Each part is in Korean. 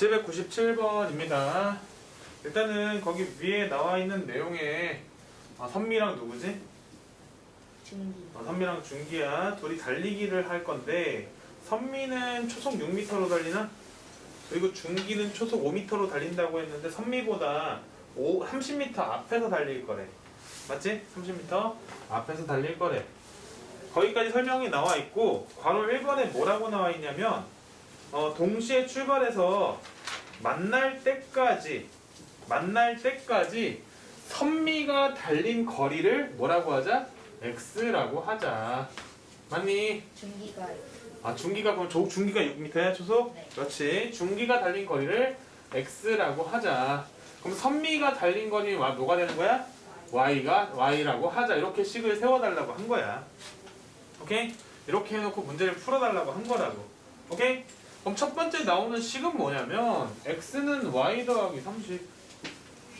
797번입니다. 일단은 거기 위에 나와 있는 내용에 아, 선미랑 누구지? 중기. 어, 선미랑 준기야 둘이 달리기를 할 건데 선미는 초속 6m로 달리나? 그리고 준기는 초속 5m로 달린다고 했는데 선미보다 5, 30m 앞에서 달릴 거래 맞지? 30m 앞에서 달릴 거래 거기까지 설명이 나와 있고 괄호 1번에 뭐라고 나와 있냐면 어, 동시에 출발해서 만날 때까지 만날 때까지 선미가 달린 거리를 뭐라고 하자? x라고 하자. 맞니? 중기가 아 중기가 그럼 조 중기가 6m야 초속? 네. 그렇지. 중기가 달린 거리를 x라고 하자. 그럼 선미가 달린 거리는 와- 뭐가 되는 거야? y가 y라고 하자. 이렇게 식을 세워달라고 한 거야. 오케이? 이렇게 해놓고 문제를 풀어달라고 한 거라고. 오케이? 그럼 첫 번째 나오는 식은 뭐냐면 x는 y 더하기 30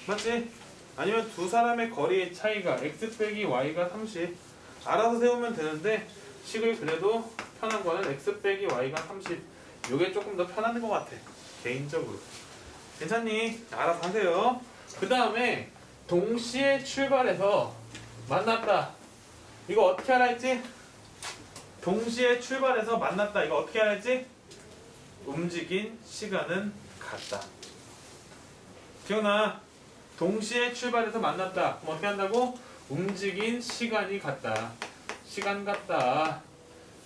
맞지? 아니면 두 사람의 거리의 차이가 x 빼기 y가 30 알아서 세우면 되는데 식을 그래도 편한 거는 x 빼기 y가 30 요게 조금 더 편한 것 같아 개인적으로 괜찮니? 알아서 하세요 그 다음에 동시에 출발해서 만났다 이거 어떻게 하라 했지? 동시에 출발해서 만났다 이거 어떻게 하라 했지? 움직인 시간은 같다 기억나? 동시에 출발해서 만났다. 그럼 어떻게 한다고? 움직인 시간이 같다. 시간 같다.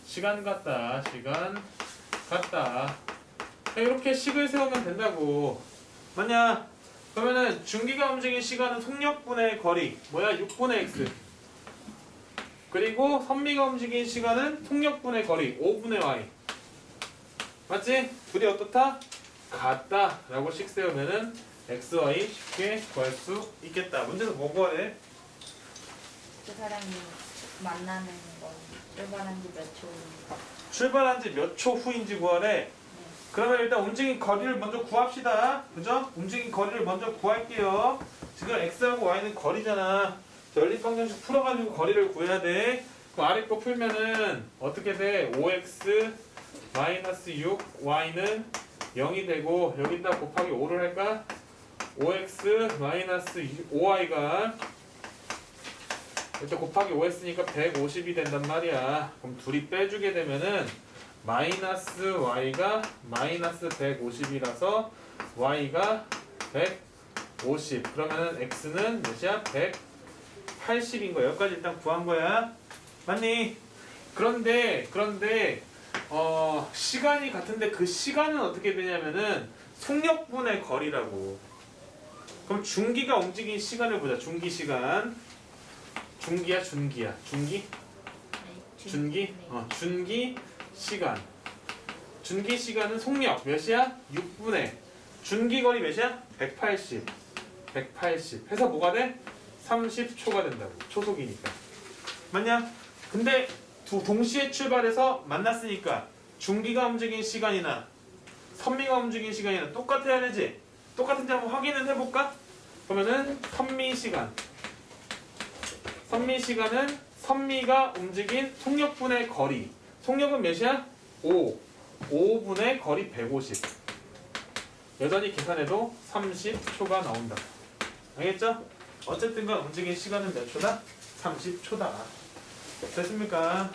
시간 같다. 시간 같다. 이렇게 식을 세우면 된다고. 맞냐? 그러면은 중기가 움직인 시간은 속력분의 거리. 뭐야? 6분의 x. 그리고 선미가 움직인 시간은 속력분의 거리. 5분의 y. 맞지? 둘이 어떻다? 같다. 라고 식 세우면은 x, y 쉽게 구할 수 있겠다. 문제에서 뭐 구하래? 그 사람이 만나는 건 출발한 지 몇 초. 출발한 지 몇 초 후인지 구하래. 그러면 일단 움직인 거리를 먼저 구합시다. 그죠? 움직인 거리를 먼저 구할게요. 지금 x하고 y는 거리잖아. 연립방정식 풀어가지고 거리를 구해야 돼. 그럼 아래 거 풀면은 어떻게 돼? 5x 마이너스 6 y는 0이 되고 여기다 곱하기 5를 할까? 5x 마이너스 5y가 일단 곱하기 5 했으니까 150이 된단 말이야. 그럼 둘이 빼주게 되면은 마이너스 y가 마이너스 150이라서 y가 150. 그러면은 x는 몇이야? 180인 거야. 여기까지 일단 구한 거야. 맞니? 그런데 그런데 어 시간이 같은데 그 시간은 어떻게 되냐면은 속력분의 거리라고. 그럼 중기가 움직인 시간을 보자. 중기 시간. 중기야, 준기야. 중기? 네. 준기? 네. 어, 준기 시간. 준기 시간은 속력 몇이야? 6분의 준기 거리 몇이야? 180. 180. 해서 뭐가 돼? 30초가 된다고. 초속이니까. 맞냐? 근데 두 동시에 출발해서 만났으니까 중기가 움직인 시간이나 선미가 움직인 시간이나 똑같아야 되지? 똑같은지 한번 확인을 해볼까? 그러면은 선미 시간. 선미 시간은 선미가 움직인 속력분의 거리. 속력은 몇이야? 5. 5분의 거리 150. 여전히 계산해도 30초가 나온다. 알겠죠? 어쨌든 간 움직인 시간은 몇 초다? 30초다. 됐습니까?